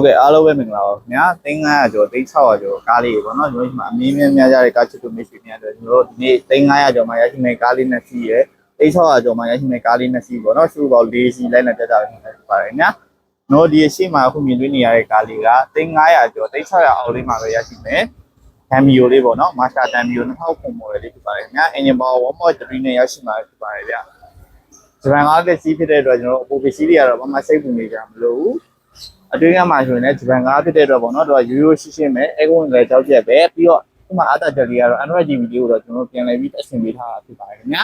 ဟုတ်ကဲ့အားလုံးပဲမင်္ဂလာပါခင်ဗျာ3500ကျော်3600ကျော်ကားလေးပေါ့နော်ကျွန်တော်ဒီမှာအမင်းများများကြတဲ့ကားချစ်သူမိတ်ဆွေများတို့ကျွန်တော်တို့ဒီနေ့3500ကျော်မှာရရှိမယ့်ကားလေးနှစ်စီးရယ်3600ကျော်မှာရရှိမယ့်ကားလေးနှစ်စီးပေါ့နော်စုပေါင်း၄စီးလိုက်နဲ့တက်ကြတယ်ဖြစ်ပါတယ်ခင်ဗျာကျွန်တော်ဒီအရှိမအခုမြင်တွေ့နေရတဲ့ကားလေးက3500ကျော်3600အောက်လေးမှာပဲရရှိမယ်တမ်မီယိုလေးပေါ့နော်မာစတာတမ်မီယို2000ခုမော်ဒယ်လေးဖြစ်ပါတယ်ခင်ဗျာအင်ဂျင်ပါ1.3နဲ့ရရှိမှာဖြစ်ပါတယ်ဗျာဂျပန်ကားတစ်စီးဖြစ်တဲ့အတွက်ကျွန်တော်အပူပစ္စည်းတွေကတော့ဘာမှစိတ်ပူနေကြမလို့ အတွင်းကမှဆိုရင်လည်းဂျပန်ကားဖြစ်တဲ့အတွက်ပေါ့နော်တော့ရိုးရိုးရှင်းရှင်းပဲအဲကုန်းလည်းကြောက်ကြက်ပဲပြီးတော့ဒီမှာအတာတက်လေးကတော့ Android TV လေးကိုတော့ကျွန်တော်ပြန်လည်ပြီးတက်ဆင်ပေးထားတာဖြစ်ပါတယ်ခင်ဗျာ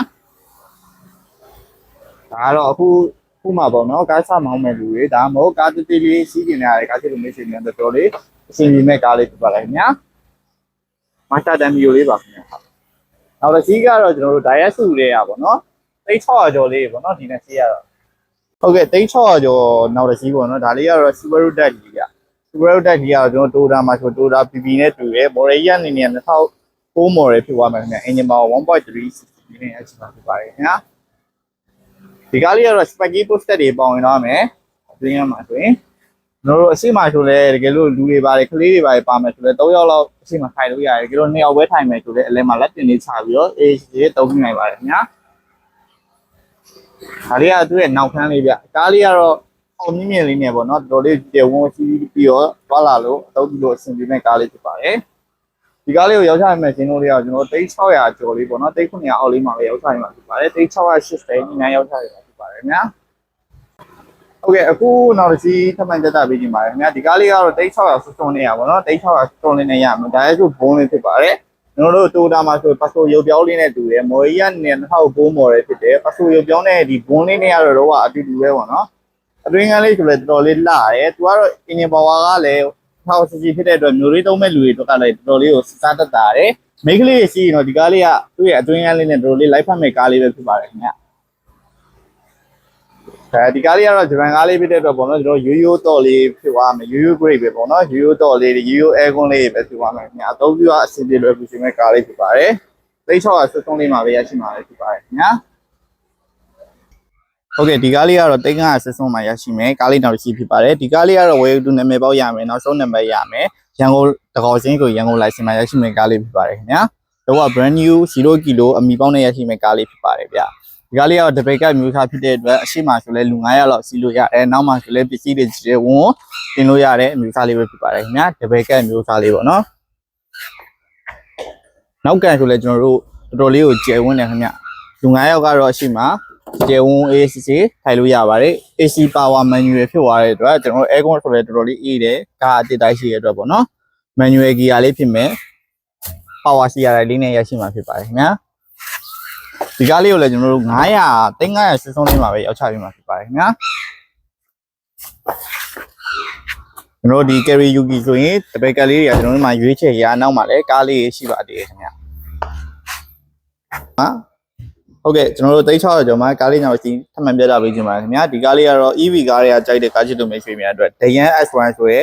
ဒါကတော့အခုခုမှပေါ့နော်ကားစမောင်းမဲ့လူတွေဒါမှမဟုတ်ကားတေးသေးလေးစီးကျင်နေရတဲ့ကားချစ်လူမျိုးရှင်တွေတော်တော်လေးအဆင်ပြေမဲ့ကားလေးဖြစ်ပါတယ်ခင်ဗျာမတ်တာတမ်မီယိုလေးပါခင်ဗျာနောက်တစ်စီးကတော့ကျွန်တော်တို့ direct စုလေးရပါပေါ့နော်3600ကျော်လေးပေါ့နော်ဒီနေ့စီးရတော့ ဟုတ်ကဲ့3600ကျော်နောက်တစ်စီးပေါ့နော်ဒါလေးကတော့ Subaru Deck ကြီးက Subaru Deck ကြီးကတော့ကျွန်တော် Toyota မှာဆို Toyota PP နဲ့တူတယ် model ကြီးအနေနဲ့2009 model ဖြစ်သွားမယ်ခင်ဗျ engine power 1.3နဲ့အချမှာဖြစ်ပါတယ်ခင်ဗျာဒီကားလေးကတော့ Spaghetti poster တွေပေါဝင်တော့မယ်အတွင်းမှာဆိုရင်ကျွန်တော်တို့အရှိမဆိုလဲတကယ်လို့လူတွေပါတယ်ကလေးတွေပါတယ်ပါမယ်ဆိုလဲ3ယောက်လောက်အရှိမထိုင်လို့ရတယ်တကယ်လို့2ယောက်ပဲထိုင်မယ်ဆိုလဲအလဲမှာလက်တင်လေးချပြီးတော့အေးရေးတုံးနိုင်ပါတယ်ခင်ဗျာ ဒါလေးကသူ့ရဲ့နောက်ခန်းလေးဗျကားလေးကတော့အောင်မြင့်မြင့်လေးနဲ့ပေါ့နော်တော်တော်လေးကျေဝန်းစီးပြီးတော့သွားလာလို့အသုံးပြုလို့အဆင်ပြေမဲ့ကားလေးဖြစ်ပါတယ်ဒီကားလေးကိုရောက်ချင်မဲ့ရှင်တို့လေးကကျွန်တော်3600ကျော်လေးပေါ့နော်3900အောက်လေးမှာပဲရောက်ချင်မှာဖြစ်ပါတယ်3680ညရောက်ချင်မှာဖြစ်ပါတယ်ခင်ဗျာဟုတ်ကဲ့အခုနောက်တစ်စီးထပ်မံတက်တာပေးကြည့်ပါရခင်ဗျာဒီကားလေးကတော့3600စွန်းစွန်းနေရပါတော့3600စွန်းလေးနဲ့ရမယ်ဒါလည်းဆိုဘုံလေးဖြစ်ပါတယ် ကျွန်တော်တို့တိုတာမှာဆိုပတ်ဆိုရုပ်ပြောင်းလေးနဲ့တူတယ်မော်ရီကနေ2009မော်ဒယ်ဖြစ်တယ်ပတ်ဆိုရုပ်ပြောင်းနဲ့ဒီဘွန်းလေးနဲ့ကတော့တော့အတူတူပဲပေါ့နော်အတွင်းကလေးဆိုလည်းတော်တော်လေးလှတယ်သူကတော့အင်ဂျင်ပါဝါကလည်းထောက်စီစီဖြစ်တဲ့အတွက်မျိုးလေးသုံးမဲ့လူတွေတော့ကလည်းတော်တော်လေးကိုစားတတ်တာတယ်မိန်းကလေးရှိရင်တော့ဒီကားလေးကသူ့ရဲ့အတွင်းကလေးနဲ့တော်တော်လေးလိုက်ဖက်မဲ့ကားလေးပဲဖြစ်ပါတယ်ခင်ဗျ အဲဒီကားလေးကတော့ဂျပန်ကားလေးဖြစ်တဲ့အတွက်ပေါ့နော်ကျွန်တော်ရိုးရိုးတော့လေးဖြစ်သွားမယ်ရိုးရိုး grade ပဲပေါ့နော်ရိုးရိုးတော့လေးရိုးရိုး air con လေးပဲဖြစ်သွားမယ်ခင်ဗျအသုံးပြုအဆင်ပြေလွယ်ကူစီမဲ့ကားလေးဖြစ်ပါတယ်သိချောကဆွဆုံးလေးမှာပဲရရှိမှာပဲဖြစ်ပါတယ်ခင်ဗျာဟုတ်ကဲ့ဒီကားလေးကတော့တိတ်ကဆွဆုံးမှာရရှိမယ်ကားလေးနောက်တစ်စီးဖြစ်ပါတယ်ဒီကားလေးကတော့ဝယ်ယူနာမည်ပေါက်ရမယ်နောက်ဆုံးနံပါတ်ရမယ်ရန်ကုန်တကောက်ချင်းကိုရန်ကုန်လိုင်စင်မှာရရှိမယ်ကားလေးဖြစ်ပါတယ်ခင်ဗျာတော့ brand new 0ကီလိုအမီပေါင်းနဲ့ရရှိမယ်ကားလေးဖြစ်ပါတယ်ဗျာ ဒီကားလေးကတော့တပိတ်ကမျိုးသားဖြစ်တဲ့အတွက်အရှိမဆိုလဲလူ900လောက်စီးလို့ရတယ်နောက်မှဆိုလဲပစ္စည်းတွေကြီးတယ်ဝန်တင်လို့ရတဲ့အမျိုးသားလေးပဲဖြစ်ပါတယ်ခင်ဗျာတပိတ်ကမျိုးသားလေးပေါ့နော်နောက်ကန်ဆိုလဲကျွန်တော်တို့တော်တော်လေးကိုကျယ်ဝန်းတယ်ခင်ဗျလူ9ယောက်ကတော့အရှိမကျယ်ဝန်း ACC ထိုင်လို့ရပါတယ် AC power manual ဖြစ်သွားတဲ့အတွက်ကျွန်တော်တို့ aircon ဆိုလဲတော်တော်လေးအေးတယ်ကားအတစ်တိုင်းရှိတဲ့အတွက်ပေါ့နော် manual gear လေးဖြစ်မယ် power CR လေးနဲ့ရရှိမှာဖြစ်ပါတယ်ခင်ဗျာ ဒီကားလေးကိုလည်းကျွန်တော်တို့900 3500စစ်ဆုံးလေးမှာပဲရောက်ချပေးမှာဖြစ်ပါတယ်ခင်ဗျာကျွန်တော်တို့ဒီ carry yuki ဆိုရင်တပည့်ကလေးတွေကကျွန်တော်တို့မှာရွေးချယ်ရာနောက်မှာလည်းကားလေးရှိပါသေးတယ်ခင်ဗျာဟာဟုတ်ကဲ့ကျွန်တော်တို့3600ကျော်မှာကားလေးနောက်စီထပ်မံပြတာပေးခြင်းပါခင်ဗျာဒီကားလေးကတော့ EV ကားတွေကကြိုက်တဲ့ကားချစ်သူမိတ်ဆွေများအတွက် Dayan S1 ဆိုရဲ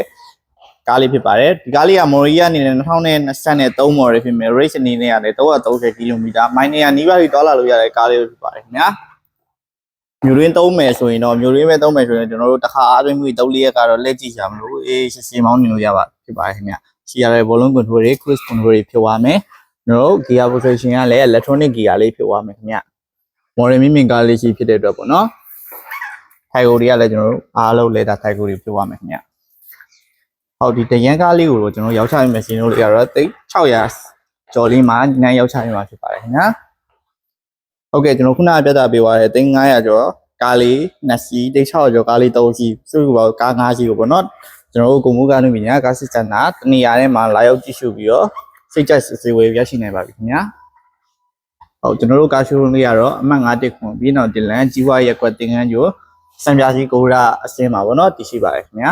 ကားလေးဖြစ်ပါတယ်ဒီကားလေးကမော်ရီယာအနေနဲ့2023 model ဖြစ်မယ် race အနေနဲ့ရတယ်330 km မိုင်နေရနီးပါးပြီးသွားလာလို့ရတဲ့ကားလေးဖြစ်ပါတယ်ခင်ဗျာမြို့ရင်းသုံးမယ်ဆိုရင်တော့မြို့ရင်းပဲသုံးမယ်ဆိုရင်ကျွန်တော်တို့တစ်ခါအားသွင်းမှု3ရက်ကတော့လက်ကြည့်ရမလို့အေးစစ်စစ်မောင်းနေလို့ရပါဖြစ်ပါတယ်ခင်ဗျာရှိရတဲ့ volume control တွေ cruise control တွေဖြစ်သွားမယ်ကျွန်တော်တို့ gear position ကလည်း electronic gear လေးဖြစ်သွားမယ်ခင်ဗျာ model မြင့်မြင့်ကားလေးရှိဖြစ်တဲ့အတွက်ပေါ့နော်ထိုင်ကိုတွေကလည်းကျွန်တော်တို့အားလုံး leather ထိုင်ကိုတွေဖြစ်သွားမယ်ခင်ဗျာ ဟုတ်ဒီတရန်ကားလေးကိုတော့ကျွန်တော်ရောက်ချရမယ်စီနိုးလေးကတော့တိတ်600ကျော်လေးမှာညနေရောက်ချရမှာဖြစ်ပါတယ်ခင်ဗျာဟုတ်ကဲ့ကျွန်တော်ခုနကပြသပေးသွားတဲ့တိတ်900ကျော်ကားလေးနှစ်စီးတိတ်600ကျော်ကားလေး3စီးစုစုပေါင်းကား5စီးကိုပေါ့နော်ကျွန်တော်တို့ကိုမိုးကားနေပြီညာကားစစ်စံတာတနေရာထဲမှာလာရောက်ကြည့်ရှုပြီးတော့စိတ်ကြိုက်စစ်စစ်ဝေးရရှိနိုင်ပါပြီခင်ဗျာဟုတ်ကျွန်တော်တို့ကားရှိုးရုံးလေးကတော့အမှတ်5တက်ခွန်ပြီးတော့တင်လန်ကြီးဝါရက်ကွက်တင်ငန်းကျော်စံပြာစီကိုရာအစင်းပါပေါ့နော်တည်ရှိပါတယ်ခင်ဗျာ